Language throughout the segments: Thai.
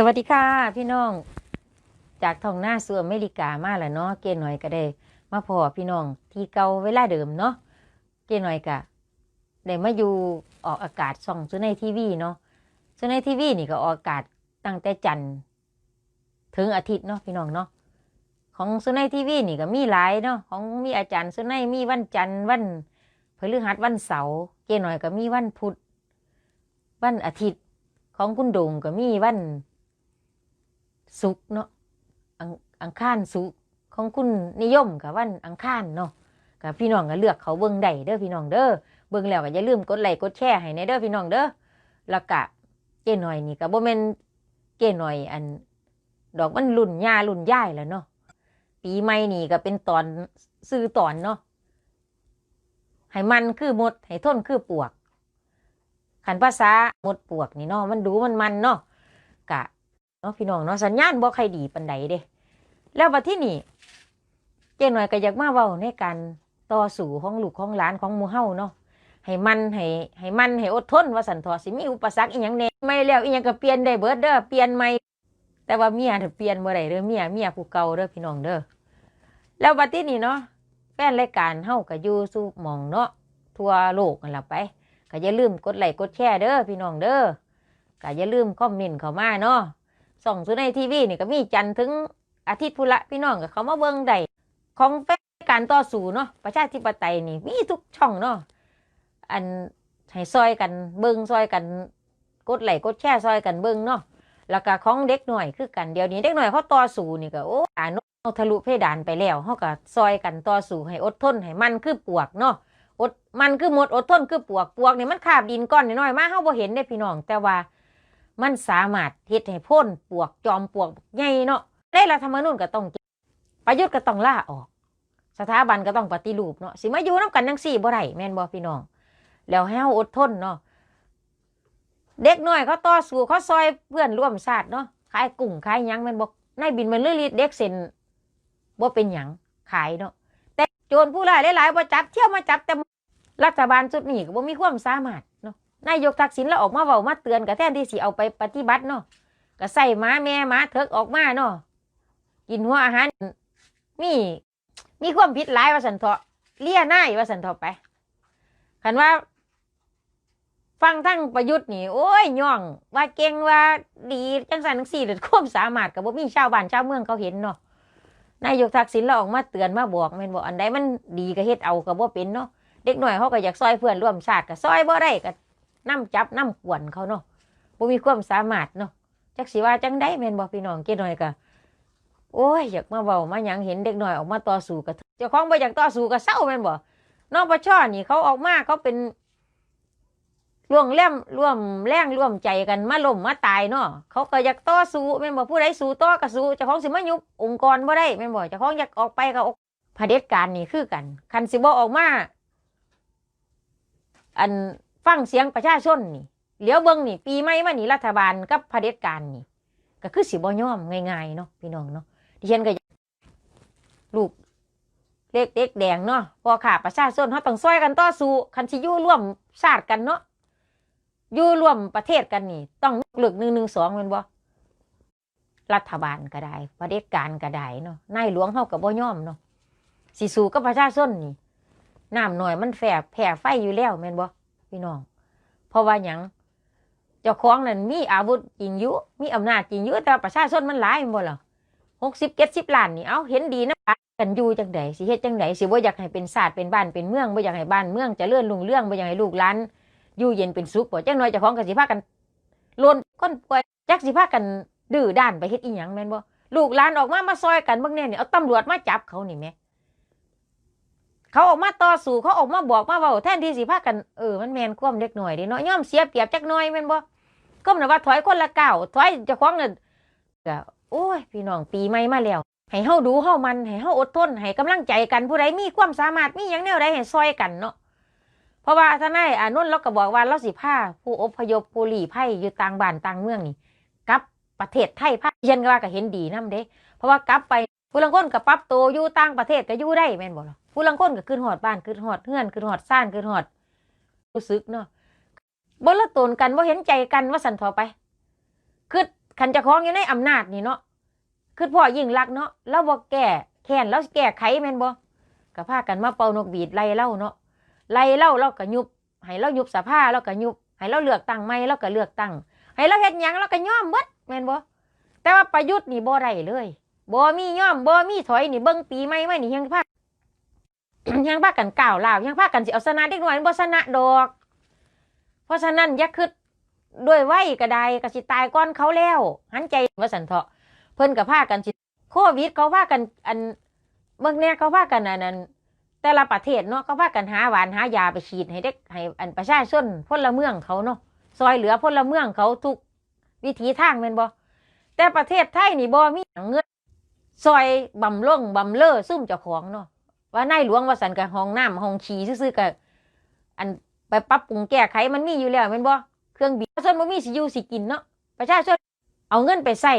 สวัสดีค่ะ พี่น้อง จากท้องหน้าสู่อเมริกามาแล้วเนาะเกหน่อยก็ได้ มาพอพี่น้องที่เก่าเวลาเดิมเนาะเกหน่อยก็ได้มาอยู่ออกอากาศส่องซูในทีวีเนาะซูในทีวีนี่ก็ออกอากาศตั้งแต่จันทร์ถึงอาทิตย์เนาะพี่น้องเนาะของซูในทีวีนี่ก็มีหลายเนาะของมีอาจารย์ซูในมีวันจันทร์วันพฤหัสวันเสาร์เกหน่อยก็มีวันพุธวันอาทิตย์ของคุณดงก็มีวัน ศุกเนาะอังอังคารศุกของคุณนิยมกับวันอังคารเนาะกับพี่น้องก็เลือกเขาเบิ่งได้เด้อพี่น้องเด้อเบิ่งแล้วก็อย่าลืมกดไลค์กดแชร์ให้ในเด้อพี่น้องเด้อแล้วก็เก้หน่อยนี่ก็บ่แม่นเก้หน่อยอัน ดอกมันรุ่นย่ารุ่นย่ายแล้วเนาะปีใหม่นี่ก็เป็นตอนซื้อตอนเนาะให้มันคือมดให้ทนคือปวกขันภาษาหมดปวกนี่เนาะมันดูมันมันเนาะ เนาะพี่น้องเนาะสัญญาณบ่ใครดีปันใดเด้ แล้วบัดที่นี่เจ้หน่อยก็อยากมาเว้าในการต่อสู้ของลูกของหลานของหมู่เฮาเนาะให้มันให้ให้มันให้อดทนว่าสันทอสิมีอุปสรรคอีหยังแหน่ไม่แล้วอีหยังก็เปลี่ยนได้เบิดเด้อเปลี่ยนใหม่แต่ว่าเมียถ้าเปลี่ยนบ่ได้เด้อเมียเมียผู้เก่าเด้อพี่น้องเด้อแล้วบัดที่นี่เนาะแฟนรายการเฮาก็อยู่สู่หม่องเนาะทั่วโลกนั่นละไปก็อย่าลืมกดไลค์กดแชร์เด้อพี่น้องเด้อก็อย่าลืมคอมเมนต์เข้ามาเนาะ ส่องสุในทีวีนี่ก็มีจันถึงอาทิตย์พุละพี่น้องก็เขามาเบิ่งได้ของแฟนการต่อสู้เนาะประชาธิปไตยนี่มีทุกช่องเนาะอันให้ซอยกันเบิ่งซอยกันกดไลกดแชร์ซอยกันเบิ่งเนาะแล้วก็ของเด็กหน่อยคือกันเดี๋ยวนี้เด็กหน่อยเขาต่อสู้นี่ก็โอ้อ่านทะลุเพดานไปแล้วเขาก็ซอยกันต่อสู้ให้อดทนให้มันคือปวกเนาะอดมันคือหมดอดทนคือปวกปวกนี่มันคาบดินก้อนน้อยมาเฮาบ่เห็นได้พี่น้องแต่ว่า มันสามารถเฮ็ดให้พ่นปวกจอมปวกใหญ่เนาะได้รัฐธรรมนูญก็ต้องประยุทธ์ก็ต้องล่าออก สถาบันก็ต้องปฏิรูปเนาะสิมาอยู่นํกันจังซี่บ่ได้แม่นบ่พี่น้อง แล้วให้เฮาอดทนเนาะเด็กน้อยเขาต่อสู้เขาซอยเพื่อนร่วมชาติเนาะขายกุ้งขายยังแม่นบ่นายบินมันลือฤทธิ์เด็กเซ็นบ่เป็นหยังขายเนาะแต่โจรผู้ร้ายหลายๆบ่จับเที่ยวมาจับแต่รัฐบาลชุดนี้ก็บ่มีความสามารถเนาะ นายกทักษิณแล้วออกมาเว้ามาเตือนก็แทนที่สิเอาไปปฏิบัติเนาะก็ใส่หมาแม่หมาเถิกออกมาเนาะกินหัวอาหารมีมีความผิดหลายว่าสันเถาะเลี่ยนายว่าสันเถาะไปคันว่า ฟังทั้งประยุทธ์นี่ โอ้ยย่อง ว่าเก่งว่าดีจังสันจังสี่หรือความสามารถกับบ่มีชาวบ้านชาวเมืองเขาเห็นเนาะนายกทักษิณเราออกมาเตือนมาบอกม่นบอกอันใดมันดีก็เฮ็ดเอาก็บ่เป็นเนาะเด็กหน่อยเขาก็อยากซอยเพื่อนร่วมชาติก็ซอยบ่ได้ก็ นํจับนํกวนเขาเนาะบ่มีความสามารถเนาะจักสิว่าจังได้แม่นบ่พี่น้องเกดหน่อยก็โอ้ยอยากมาเว้ามาหยังเห็นเด็กหน่อยออกมาต่อสู้กับเจ้าของบ่อยากต่อสู้ก็เศร้าแม่นบ่นประชนี่เขาออกมาเขาเป็นร่วมแรงร่วมแรงร่วมใจกันมาล้มมาตายเนาะเขาก็อยากต่อสู้แม่นบ่ผู้ใดสู้ต่อก็สู้เจ้าของสิมายุบองค์กรบ่ได้แม่นบ่เจ้าของอยากออกไปก็ออกเผด็จการนี่คือกัน คันสิบ่ออกมาอัน ฟังเสียงประชาชนนี่เหลียวเบิ่งนี่ ปีใหม่มานี่รัฐบาลกับเผด็จการนี่ ก็คือสิบ่ยอมง่ายๆเนาะพี่น้องเนาะดิฉันก็ลูกเล็กเด็กแดงเนาะพอขาประชาชนเขาต้องซอยกันต่อสู้คันสิยู่ร่วมชาติกันเนาะยู่ร่วมประเทศกันนี่ ต้องเลือกหนึ่งหนึ่งสองเป็นบ่รัฐบาลก็ได้เด็จการก็ได้เนาะนายหลวงเขาก็บ่ยอมเนาะสิสู้กับประชาชนนี่น้ำหน่อยมันแฝบแผ่ไฟอยู่แล้วแม่นบ่ พี่น้อง เพราะว่าหยังเจ้าของนั่นมีอาวุธจริงยู่มีอำนาจจริงยู่แต่ประชาชนมันหลายแม่นบ่ล่ะหกสิบเจ็ดสิบล้านนี่เอาเห็นดีนะกันอยู่จังไดสิเฮ็ดจังไดสิบ่อยากให้เป็นศาสตร์เป็นบ้านเป็นเมืองบ่อยากให้บ้านเมืองจะเจริญรุ่งเรื่องบ่อยากให้ลูกหลานอยู่เย็นเป็นสุขบ่จังน้อยเจ้าของก็สิพากันโลนคนป่วยจักสิพากันดื้อด้านไปเฮ็ดอีหยังแม่นบ่ลูกหลานออกมามาซอยกันเบิ่งแน่นี่เอาตำรวจมาจับเขานี่แหม เขาออกมาต่อสู้เขาออกมาบอกมาเว้าแทนที่สิพากันเออมันแมนคว่ำเล็กหน่อยดิเนาะย่อมเสียเปรียบจักหน่อยแม่นบ่ก็มันว่าถอยคนละเก้าถอยจะคว้าของนั่นก็โอ้ยพี่น้องปีใหม่มาแล้วให้เฮาดูเฮามันให้เฮาอดทนให้กำลังใจกันผู้ใดมีความสามารถมีหยังแนวใดให้ซอยกันเนาะเพราะว่าทนายอานนท์เราก็บอกว่าเราสิพาผู้อพยพผู้ลี้ภัยอยู่ต่างบ้านต่างเมืองนี่กลับประเทศไทยพาเย็นก็ว่าก็เห็นดีนํเด้ เพราะว่ากลับไปผู้ลังคนก็ปรับตัวอยู่ต่างประเทศก็อยู่ได้แม่นบ่ล่ะ ผู้ลังคนก็ขึ้นหอดบ้านขึ้นหอดเฮือนขึ้นหอดซ่านขึ้นหอดรู้สึกเนาะบ่ละตนกันบ่เห็นใจกันว่าสันทอไปคือคันจะคล้องอยู่ในอำนาจนี่เนาะคือพ่อยิ่งรักเนาะแล้วบ่แก้แค้นแล้วแก้ไขแม่นบ่ก็พากันมาเป่านกบีดไล่เล่าเนาะไล่เล่าเราก็ยุบให้เรายุบสภาเราก็ยุบให้เราเลือกตั้งใหม่เราก็เลือกตั้งให้เราเฮ็ดหยังเราก็ย่อมเบิดแม่นบ่แต่ว่าประยุทธ์นี่บ่ได้เลยบ่มีย่อมบ่มีถอยนี่เบิ่งปีใหม่มานี่ยังพา ยังพากันก้าวล่าวยังพากันสิเอาชนะเด็กน้อยมันบ่ชนะดอก เพราะฉะนั้นอย่าคิดด้วยไว้ก็ได้ก็สิตายก่อนเขาแล้ว หันใจว่าสันเถาะเพิ่นก็พากันสิโควิดเขาพากันอันเบิ่งแน่เขาพากันอันนั้นแต่ละประเทศเนาะเขาพากันหาหวานหายาไปฉีดให้เด็กให้อันประชาชนพลเมืองเขาเนาะซอยเหลือพลเมืองเขาทุกวิถีทางแม่นบ่แต่ประเทศไทยนี่บ่มีเงินซอยบำลงบำเลอซุ่มเจ้าของเนาะ ว่านายหลวงว่าสันกับห้องน้ำห้องฉี่ซื่อๆกับอันไปปรับปรุงแก้ไขมันมีอยู่แล้วแม่นบ่เครื่องบินประชาชนบ่มีสิอยู่สิกินเนาะประชาชนเอาเงินไปใส่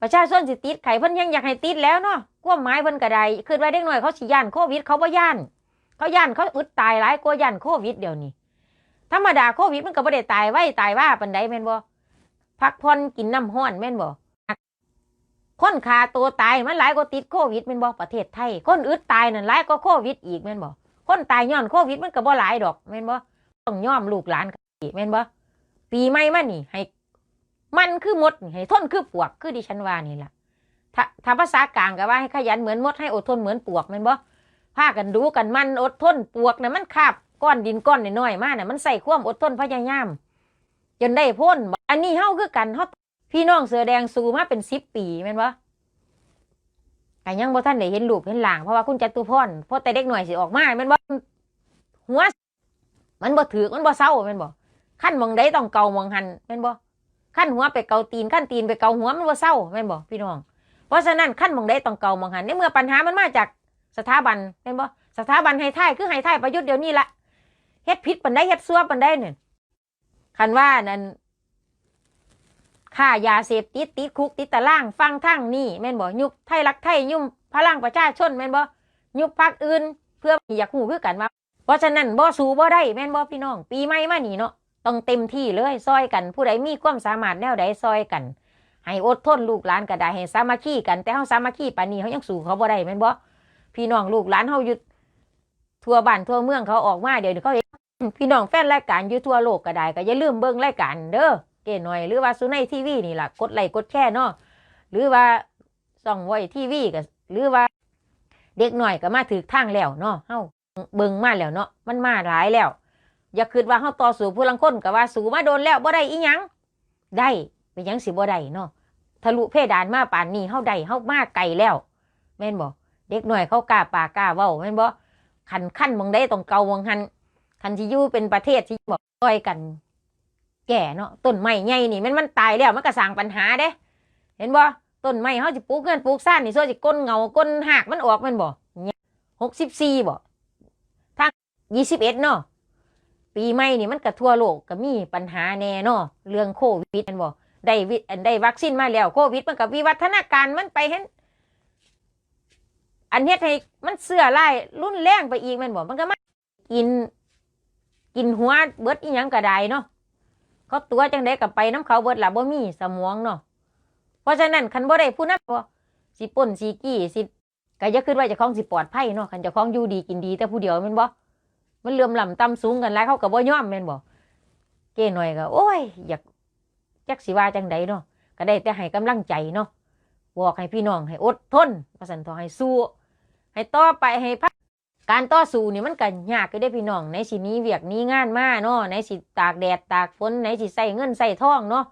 ประชาชนสิติดไขเพิ่นยังอยากให้ติดแล้วเนาะความหมายเพิ่นก็ได้คือว่าเด็กน้อยเขาสิย่านโควิดเขาบ่ย่าน เขาย่านเขาอึดตายหลายกว่าย่านโควิดเดี๋ยวนี้ธรรมดาโควิดมันก็บ่ได้ตายไว้ตายว่าปานใดแม่นบ่พักผ่อนกินน้ำห้อนแม่นบ่ คนขาตัวตายมันหลายกว่าติดโควิดแม่นบ่ประเทศไทย คนอึดตายนั่นหลายกว่าโควิดอีกแม่นบ่คนตายย้อนโควิดมันก็บ่หลายดอกแม่นบ่ต้องยอมลูกหลานกันอีกแม่นบ่ปีใหม่มานี่ ให้ มันคือมดให้ทนคือปวกคือดิฉันว่านี่ล่ะถ้าถ้าภาษากลางก็ว่าให้ขยันเหมือนมดให้อดทนเหมือนปวกแม่นบ่พากันดูกันมันอดทนปวกน่ะมันคาบก้อนดินก้อนน้อยๆมาน่ะมันใส่ความอดทนพยายามจนได้พ้น อันนี้เฮาคือกันเฮา พี่น้องเสือแดงสู้มาเป็น10ปีแม่นบ่แต่ยังบ่ท่านได้เห็นรูปเห็นหลางเพราะว่าคุณจตุพรเพราะแต่เด็กหน่อยสิออกมาแมันบ่หัว มันบ่ถือมันบ่เศร้าแม่นบ่ขั้นมองใดต้องเกามองหันแม่นบ่ขั้นหัวไปเกาตีนขั้นตีนไปเกาหัวมันบ่เศร้าแม่นบ่พี่น้อง เพราะฉะนั้นขั้นมองใดต้องเกามองหันในเมื่อปัญหามันมาจากสถาบันแม่นบ่สถาบันให้ท่ายคือให้ท่ายประยุทธ์เดี๋ยวนี้ละเฮ็ดผิดปันได้เฮ็ดซัวปันได้เนี่ยคันว่านั่น ค่ายาเสพติดติดคุกติดตารางฟังทั้งนี่แม่นบ่ยุบไทยรักไทยยุ่มพลังประชาชนแม่นบ่ยุบพักอื่น เพื่ออยากหูคือกันว่าเพราะฉะนั้นบ่สู้บ่ได้แม่นบ่พี่น้อง ปีใหม่มานี่เนาะต้องเต็มที่เลยซอยกันผู้ใดมีความสามารถแนวใดซอยกัน ให้อดทนลูกหลานก็ได้ให้สามัคคีกันแต่เฮาสามัคคีปานนี้เฮายังสู้เขาบ่ได้แม่นบ่พี่น้องลูกหลานเฮาอยู่ทั่วบ้านทั่วเมืองเขาออกมาเดี๋ยวนี้เขาพี่น้องแฟนรายการอยู่ทั่วโลกก็ได้ก็อย่าลืมเบิ่งรายการเด้อ เก๋หน่อย หรือว่าสุนัยทีวีนี่ล่ะกดไลค์กดแชร์เนาะหรือว่าส่องไว้ทีวีก็หรือว่า เด็กหน่อยก็มาถือทางแล้วเนาะเฮาเบิ่งมาแล้วเนาะมันมาหลายแล้ว อย่าคิดว่าเฮาต่อสู้ผู้ลังคนก็ว่าสู้มาโดนแล้วบ่ได้อีหยังได้เป็นหยังสิบ่ได้เนาะทะลุเพดานมาป่านนี้เฮาได้เฮามาไกลแล้วแม่นบ่เด็กหน่อยเขากล้าปากกล้าเว้าแม่นบ่คันขั้นมองได้ต้องเกามองหันคันที่อยู่เป็นประเทศที่บอกต่อยกัน แก่เนาะต้นไม้ใหญ่นี่มันมันตายแล้วมันก็สร้างปัญหาเด้ เห็นบ่ต้นไม้เฮาสิปลูกเงินปลูกซ่านนี่ส่วนสิก้นเงาก้นหากมันออกมันบ่หกสิบสี่บ่ทางยี่สิบเอ็ดเนาะปีใหม่นี่มันก็ทั่วโลกก็มีปัญหาแน่เนาะเรื่องโควิดมันบ่ได้วิอันได้วัคซีนมาแล้วโควิดมันก็วิวัฒนาการมันไปเห็นอันเฮ็ดให้มันเสื่อไล่รุ่นแรงไปอีกมันบ่มันก็มากิน กินหัวเบิดอีหยังก็ได้เนาะ เขาตัวจังได้ก็ไปน้ำเขาเบิดละบ่มีสมองเนาะเพราะฉะนั้นคันบ่ได้ผู้นำบ่สิป่นสิกี้สิก็อย่าคิดว่าจะคล้องสิปลอดภัยเนาะคันจะคล้องอยู่ดีกินดี แต่ผู้เดียวแม่นบ่มันเลื่อมล้ำต่ำสูงกันหลายเขาก็บ่ยอมแม่นบ่เก้หน่อยก็โอ้ย อยากจักสิว่าจังใดเนาะก็ได้แต่ให้กำลังใจเนาะบอกให้พี่น้องให้อดทนว่าซั่นเถอให้สู้ให้ต่อไปให้พัก การต่อสู้นี่มันก็ยากอยู่ได้พี่น้องในสินี้เวียกนี้งานมาเนาะในสิตากแดดตากฝนในสิใส่เงินใส่ทองเนาะ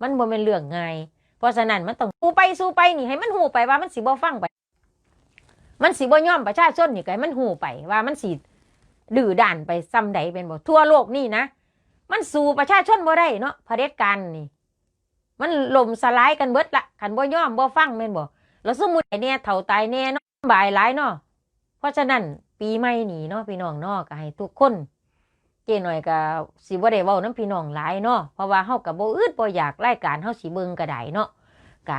มันบ่แม่นเรื่องง่ายเพราะฉะนั้นมันต้องสู้ไปสู้ไปนี่ให้มันหูไปว่ามันสิบ่ฟังไป มันสิบ่ยอมประชาชนนี่ก็ให้มันหูไปว่ามันสิดื้อด้านไปซ้ำใดเป็นบ่ทั่วโลกนี่นะ มันสู้ประชาชนบ่ได้เนาะเผด็จการนี่ มันล่มสลายกันเบิดละคันบ่ยอมบ่ฟังแม่นบ่แล้วสมมุติไอ้เนี่ยเฒ่าตายแน่เนาะบายหลายเนาะเพราะฉะนั้น ปีใหม่นี่เนาะพี่น้องเนาะก็ให้ทุกคน เจหน่อยก็สิบ่ได้เว้าน้ำพี่น้องหลายเนาะเพราะว่าเฮาก็บ่อึดบ่อยากรายการเฮาสิเบิ่งก็ได้เนาะก็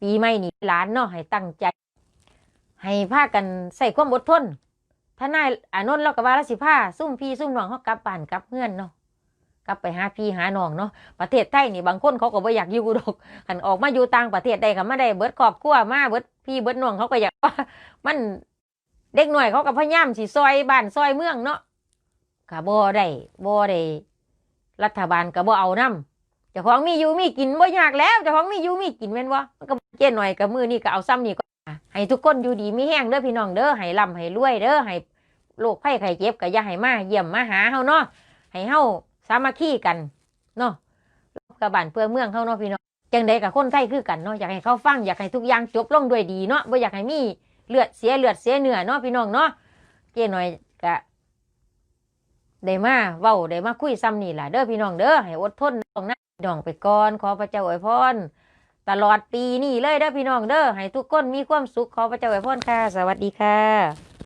ปีใหม่นี้หลานเนาะให้ตั้งใจ ให้พากันใส่ความอดทนถ้านายอานนท์เราก็ว่าเราสิพาซุ่มพี่ซุ่มน้องเฮากลับบ้านกลับเฮือนเนาะกลับไปหาพี่หาน้องเนาะประเทศไทยนี่บางคนเขาก็บ่อยากอยู่ดอกหันออกมาอยู่ต่างประเทศได้ก็มาได้เบิดครอบครัวมาเบิดพี่เบิดน้องเขาก็อยากว่ามัน เด็กหน่อยเขาก็พยายามสิซอยบ้านซอยเมืองเนาะก็บ่ได้บ่ได้รัฐบาลก็บ่เอานํเจ้าของมีอยู่มีกินบ่ยากแล้วเจ้าของมีอยู่มีกินแม่นบ่มันก็เจ้หน่อยกับมือนี่ก็เอาซ้ำนี่ก็ให้ทุกคนอยู่ดีมีแห้งเด้อพี่น้องเด้อให้ร่ำให้รวยเด้อให้โรคภัยไข้เจ็บก็อย่าให้มาเยี่ยมมาหาเฮาเนาะให้เฮาสามัคคีกันเนาะกับบ้านเพื่อเมืองเฮาเนาะพี่น้องจังใดกับคนไทยคือกันเนาะอยากให้เขาฟังอยากให้ทุกอย่างจบลงด้วยดีเนาะบ่อยากให้มี เลือดเสียเลือดเสียเนื้อเนาะพี่น้องเนาะเจ้หน่อยกะได้มาเว้าได้มาคุยซ้ำนี่แหละเด้อพี่น้องเด้อให้อดทนน้องนะพี่น้องไปก่อนขอพระเจ้าอวยพรตลอดปีนี่เลยเด้อพี่น้องเด้อให้ทุกคนมีความสุขขอพระเจ้าอวยพรค่ะ สวัสดีค่ะ